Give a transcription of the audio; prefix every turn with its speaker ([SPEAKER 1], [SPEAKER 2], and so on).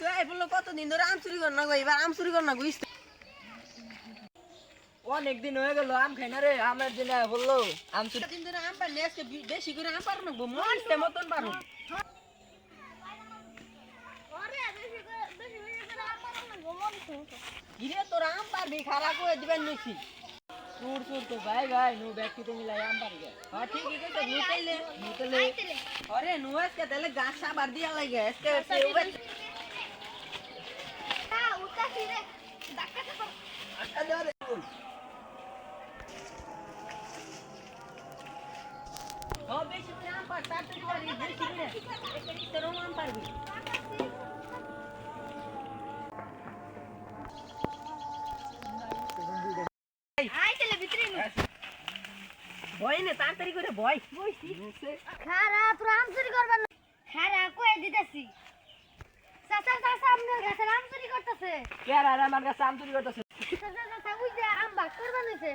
[SPEAKER 1] তুই এই বলল কতদিন ধরে আম চুরি কর না গো এবার আম চুরি কর না গো
[SPEAKER 2] অনেক দিন হয়ে গেল আম খাই না রে আমের দিনে বলল আম চুরি
[SPEAKER 1] দিন ধরে আম পারলে আজকে বেশি করে আম পারো না গো মরিতে মতন পারো কিরে তোর আম পারবি খারাপ করে দিবেন নইছি
[SPEAKER 2] চুর চুর তো ভাই ভাই নু ব্যক্তিতে মিলাই আম পারি
[SPEAKER 1] হ্যাঁ ঠিকই কইছো নুতেলে নুতেলে আরে নু আজকে তাহলে গাছ সাবার দিয়া লাগে আজকে কেউ হ্যাঁ বেশি করে আম পার তার থেকে পারবি বেশি করে একটা তোরও আম পারবি ভয় নে তাড়াতাড়ি করে ভয়
[SPEAKER 3] খারা তোরা আম চুরি করবার খারা কয়ে দিতেছি। আপনার আম চুরি করতেছে।
[SPEAKER 2] কে আর আমার কাছে আম চুরি করতেছে?
[SPEAKER 3] আম ভাগ করবা নিছে